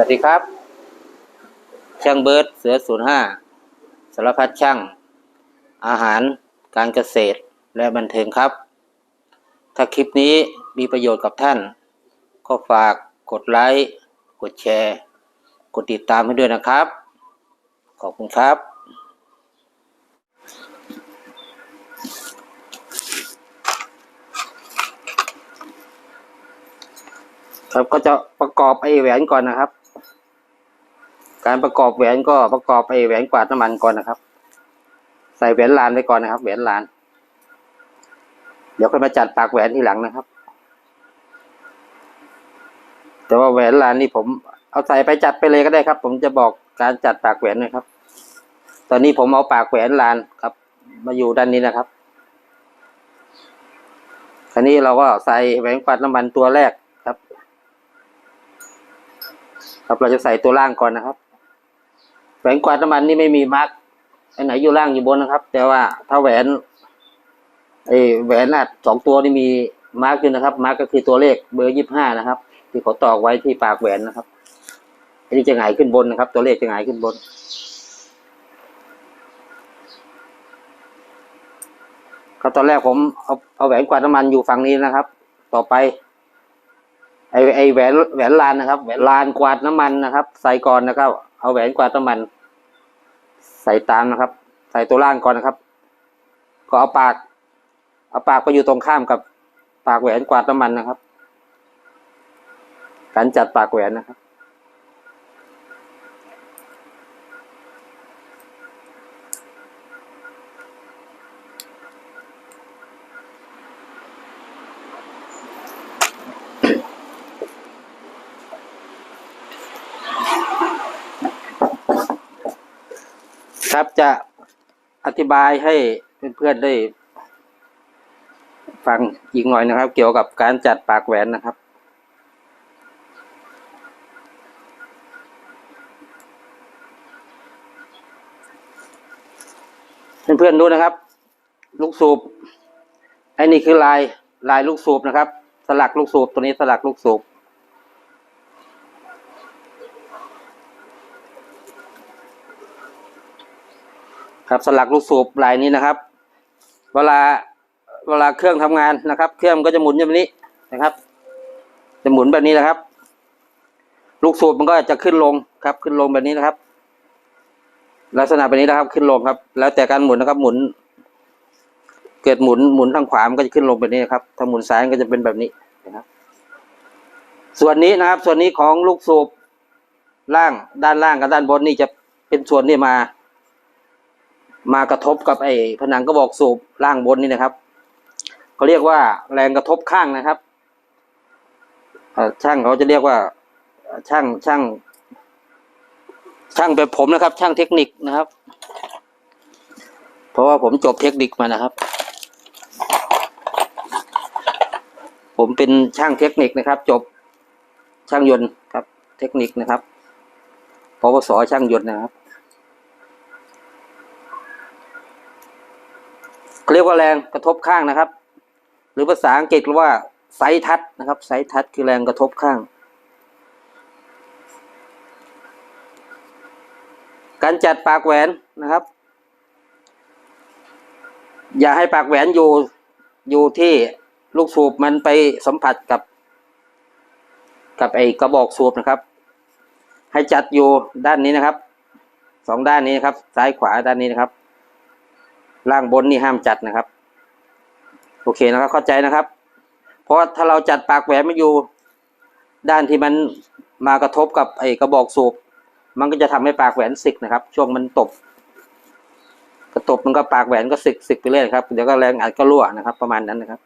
วัสดีครับ ช่างเบิร์ดเสือศูนย์ห้าสารพัดช่าง อาหารการเกษตรและบันเทิงครับ ถ้าคลิปนี้มีประโยชน์กับท่าน ก็ฝากกดไลค์ กดแชร์ กดติดตามให้ด้วยนะครับ ขอบคุณครับ ครับก็จะประกอบไอ้แหวนก่อนนะครับ การประกอบแหวนก็ประกอบไอ้แหวนกวาดน้ำมันก่อนนะครับ ใส่แหวนลานไว้ก่อนนะครับ แหวนลาน เดี๋ยวค่อยมาจัดปากแหวนทีหลังนะครับ แต่ว่าแหวนลานนี่ผม เอาใส่ไปจัดไปเลยก็ได้ครับ ผมจะบอกการจัดปากแหวนนะครับ ตอนนี้ผมเอาปากแหวนลานครับ มาอยู่ด้านนี้นะครับคราวนี้เราก็ใส่แหวนกวาดน้ำมันตัวแรกครับ ครับเราจะใส่ตัวล่างก่อนนะครับ หวนกวาดน้ำมันนี่ไม่มีมาร์กอันไหนอยู่ล่างอยู่บนนะครับ แต่ว่าถ้าแหวนไอแหวนอัดสองตัวนี่มีมาร์กอยู่นะครับ มาร์กก็คือตัวเลขเบอร์ยี่ห้านะครับ ที่เขาตอกไว้ที่ปากแหวนนะครับอันนี้จะหงายขึ้นบนนะครับ ตัวเลขจะหงายขึ้นบน ครับตอนแรกผมเอาเอาแหวนกวาดน้ำมันอยู่ฝั่งนี้นะครับ ต่อไปไอไอแหวนแหวนลานนะครับ แหวนลานกวาดน้ำมันนะครับ ใส่ก่อนนะครับ เอาแหวนกวาดน้ำมัน ใส่ตามนะครับ ใส่ตัวล่างก่อนนะครับ ก็เอาปาก เอาปากไปอยู่ตรงข้ามกับปากแหวนกวาดน้ำมันนะครับ การจัดปากแหวนนะครับ ครับ จะอธิบายให้เพื่อนๆได้ ฟังอีกหน่อยนะครับ เกี่ยวกับการจัดปากแหวนนะครับ เพื่อนๆดูนะครับ ลูกสูบไอ้นี่คือลายลายลูกสูบนะครับ สลักลูกสูบตัวนี้สลักลูกสูบ ครับสลักลูกสูบลายนี้นะครับ เวลาเวลาเครื่องทำงานนะครับ เครื่องก็จะหมุนแบบนี้นะครับ จะหมุนแบบนี้นะครับ ลูกสูบมันก็จะขึ้นลงครับ ขึ้นลงแบบนี้นะครับ ลักษณะแบบนี้นะครับ ขึ้นลงครับ แล้วแต่การหมุนนะครับ หมุน เกิดหมุนหมุนทางขวามันก็จะขึ้นลงแบบนี้นะครับ ถ้าหมุนซ้ายก็จะเป็นแบบนี้นะครับ ส่วนนี้นะครับ ส่วนนี้ของลูกสูบล่างด้านล่างกับด้านบนนี่จะเป็นส่วนที่มา มากระทบกับไอ้ผนังกระบอกสูบล่างบนนี่นะครับเขาเรียกว่าแรงกระทบข้างนะครับช่างเขาจะเรียกว่าช่างช่าง ช่างแบบผมนะครับ ช่างเทคนิคนะครับ เพราะว่าผมจบเทคนิคมานะครับ ผมเป็นช่างเทคนิคนะครับ จบช่างยนต์ครับ เทคนิคนะครับปวสช่างยนต์นะครับ เรียกว่าแรงกระทบข้างนะครับ หรือภาษาอังกฤษเรียกว่าไซทัชนะครับไซทัชคือแรงกระทบข้าง การจัดปากแหวนนะครับ อย่าให้ปากแหวนอยู่อยู่ที่ลูกสูบมันไปสัมผัสกับ กับไอกระบอกสูบนะครับ ให้จัดอยู่ด้านนี้นะครับสองด้านนี้นะครับ ซ้ายขวาด้านนี้นะครับ ล่างบนนี่ห้ามจัดนะครับ โอเคนะครับ เข้าใจนะครับ เพราะถ้าเราจัดปากแหวนม่อยู่ ด้านที่มันมากระทบกับไอ้กระบอกสูบมันก็จะทำให้ปากแหวนสึกนะครับ ช่วงมันตบกระตบมันก็ปากแหวนก็สึกสึกไปเรื่อยครับเดี๋ยวก็แรงอัดก็รั่วนะครับ ประมาณนั้นนะครับ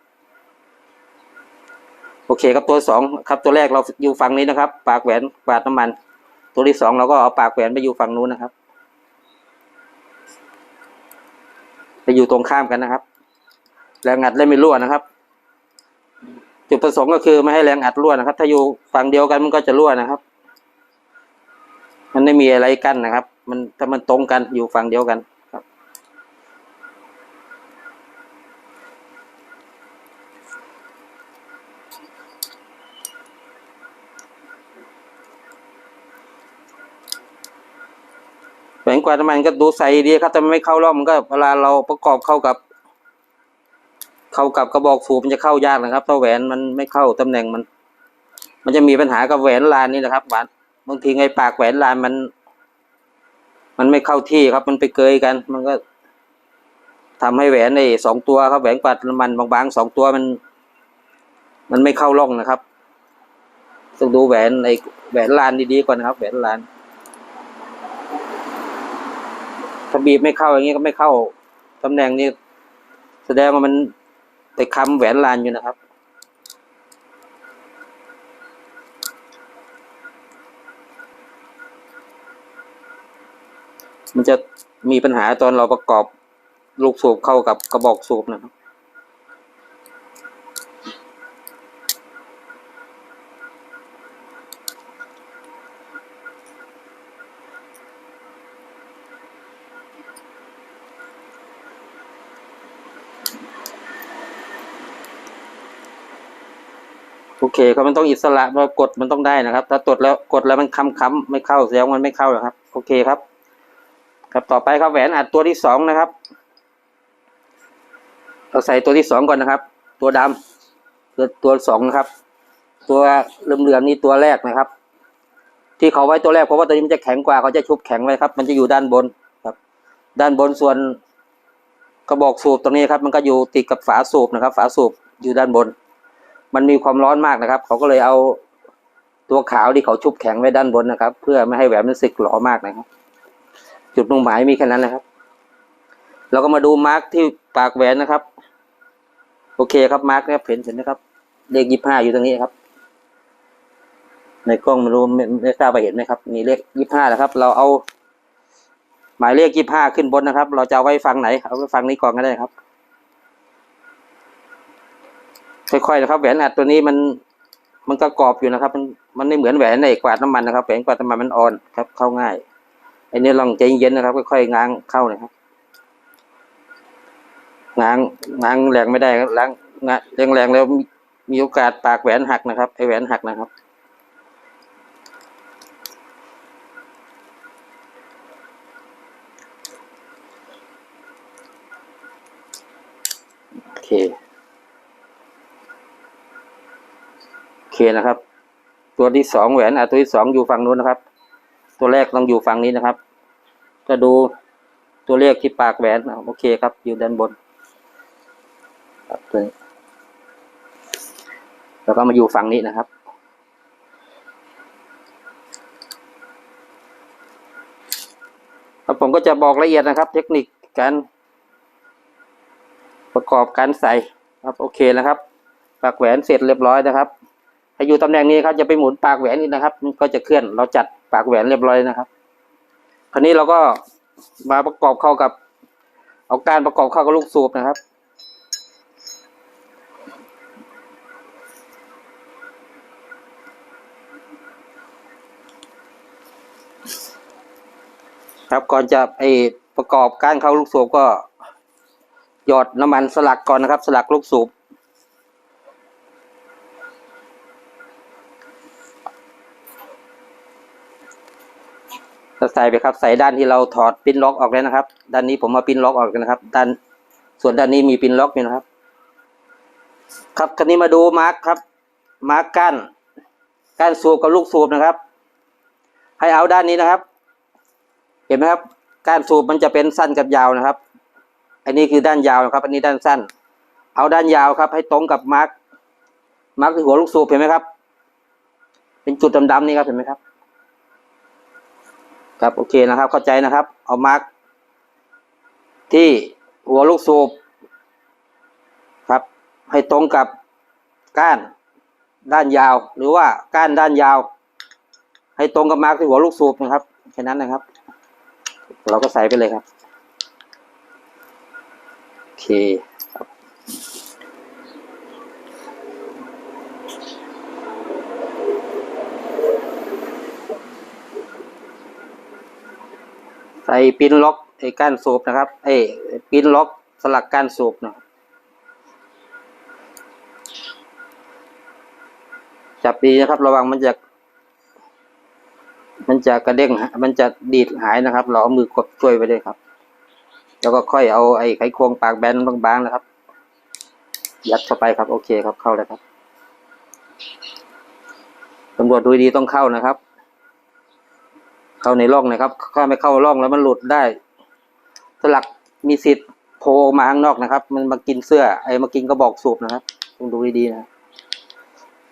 โอเคครับตัวสองครับ ตัวแรกเราอยู่ฝั่งนี้นะครับ ปากแหวนปาดน้ำมัน ตัวที่สองเราก็เอาปากแหวนไปอยู่ฝั่งนู้นนะครับ ไปอยู่ตรงข้ามกันนะครับ แรงอัดและไม่รั่วนะครับ จุดประสงค์ก็คือไม่ให้แรงอัดรั่วนะครับ ถ้าอยู่ฝั่งเดียวกันมันก็จะรั่วนะครับ มันไม่มีอะไรกั้นนะครับ มันถ้ามันตรงกันอยู่ฝั่งเดียวกัน แหวนกวาน้ำมันก็ดูใสดีครับแต่มันไม่เข้าร่องมันก็เวลาเราประกอบเข้ากับ เข้ากับกระบอกสูบมันจะเข้ายากนะครับถ้าแหวนมันไม่เข้าตำแหน่งมัน มันจะมีปัญหากับแหวนลานนี่นะครับหวานบางทีไงปากแหวนลานมัน มันไม่เข้าที่ครับ มันไปเกยกัน มันก็ทำให้แหวนในสองตัวครับแหวนกวาดน้ำมันบางๆสองตัวมัน มันไม่เข้าร่องนะครับต้องดูแหวนในแหวนลานดีๆก่อนนะครับ แหวนลาน ถ้าบีบไม่เข้าอย่างนี้ก็ไม่เข้าตำแหน่งนี้ แสดงว่ามันไปค้ำแหวนลานอยู่นะครับ มันจะมีปัญหาตอนเราประกอบลูกสูบเข้ากับกระบอกสูบนะครับ โอเคครับมันต้องอิสระเพราะกดมันต้องได้นะครับ ถ้ากดแล้วกดแล้วมันค้ำค้ำๆไม่เข้าแสดงมันไม่เข้าหรอกครับ โอเคครับ ครับต่อไปครับแหวนอัดตัวที่สองนะครับเราใส่ตัวที่สองก่อนนะครับ ตัวดำตัวตัวสองนะครับ ตัวเหลื่อมๆนี่ตัวแรกนะครับ ที่เขาไว้ตัวแรกเพราะว่าตัวนี้มันจะแข็งกว่าเขาจะชุบแข็งไว้ครับ มันจะอยู่ด้านบนครับ ด้านบนส่วนกระบอกสูบตรงนี้ครับ มันก็อยู่ติดกับฝาสูบนะครับ ฝาสูบอยู่ด้านบน มันมีความร้อนมากนะครับ เขาก็เลยเอาตัวขาวที่เขาชุบแข็งไว้ด้านบนนะครับ เพื่อไม่ให้แหวนมันสึกหลอมากนะครับ จุดมุ่งหมายมีแค่นั้นนะครับ เราก็มาดูมาร์กที่ปากแหวนนะครับ โอเคครับมาร์กนะครับเห็นเห็นนะครับเลขยี่ห้าอยู่ตรงนี้ครับ ในกล้องไม่รู้ไม่ไม่ทราบว่าเห็นไหมครับ มีเลขยี่ห้านะครับ เราเอาหมายเลขยี่ห้าขึ้นบนนะครับ เราจะเอาไว้ฟังไหน เอาไว้ฟังนี้ก่อนก็ได้ครับ ค่อยๆนะครับแหวนอัดตัวนี้มันมันก็กรอบอยู่นะครับ มันมันไม่เหมือนแหวนในกวาดน้ำมันนะครับแหวนกวาดน้ำมันมันอ่อนครับ เข้าง่ายอันนี้ลองใจเย็นๆนะครับ ค่อยๆง้างเข้านะครับง้างง้างแรงไม่ได้ครับล้างงแรงแล้วมีโอกาสปากแหวนหักนะครับไอแหวนหักนะครับโอเค โอเค นะครับ ตัวที่สองแหวนอะตัวที่สองอยู่ฝั่งนู้นนะครับ ตัวแรกต้องอยู่ฝั่งนี้นะครับก็ดูตัวเลขที่ปากแหวนโอเคครับ อยู่ด้านบนครับตัวนี้แล้วก็มาอยู่ฝั่งนี้นะครับครับผมก็จะบอกละเอียดนะครับ เทคนิคการประกอบการใส่ครับโอเคนะครับ ปากแหวนเสร็จเรียบร้อยนะครับ ถ้าอยู่ตำแหน่งนี้ครับจะไปหมุนปากแหวนนี่นะครับ มันก็จะเคลื่อนเราจัดปากแหวนเรียบร้อยนะครับคราวนี้เราก็มาประกอบเข้ากับ เอาการประกอบเข้ากับลูกสูบนะครับครับก่อนจะไอประกอบการเข้าลูกสูบก็ หยอดน้ำมันสลักก่อนนะครับ สลักลูกสูบ ใส่ไปครับ ใส่ด้านที่เราถอดปิ้นล็อกออกแล้วนะครับ ด้านนี้ผมมาปิ้นล็อกออกกันนะครับด้านส่วนด้านนี้มีปิ้นล็อกอยู่นะครับ ครับคราวนี้มาดูมาร์กครับ มาร์กก้านก้านสูบกับลูกสูบนะครับ ให้เอาด้านนี้นะครับ เห็นไหมครับก้านสูบมันจะเป็นสั้นกับยาวนะครับ อันนี้คือด้านยาวนะครับ อันนี้ด้านสั้น เอาด้านยาวครับ ให้ตรงกับมาร์กมาร์กที่หัวลูกสูบเห็นไหมครับ เป็นจุดดำๆนี่ครับเห็นไหมครับ ครับโอเคนะครับเข้าใจนะครับ เอามาร์กที่หัวลูกสูบครับ ให้ตรงกับก้านด้านยาว หรือว่าก้านด้านยาว ให้ตรงกับมาร์กที่หัวลูกสูบนะครับแค่นั้นนะครับ เราก็ใส่ไปเลยครับโอเคครับใส่ปินล็อกไอ้ก้านสูบนะครับไอ้ปินล็อกสลักก้านสูบนะจับดีนะครับ ระวังมันจะ มันจะกระเด้งมันจะดีดหายนะครับ เราเอามือกดช่วยไปด้วยครับ แล้วก็ค่อยเอาไอ้ไขควงปากแบนบางๆนะครับ ยัดเข้าไปครับ โอเคครับเข้าแล้วครับตำรวจดูดีต้องเข้านะครับ เข้าในร่องนะครับถ้าไม่เข้าร่องแล้วมันหลุดได้ สลักมีสิทธิ์โผล่ออกมาข้างนอกนะครับ มันมากินเสื้อไอ้มากินกระบอกสูบนะครับต้องดูดีๆนะ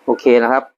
โอเคนะครับ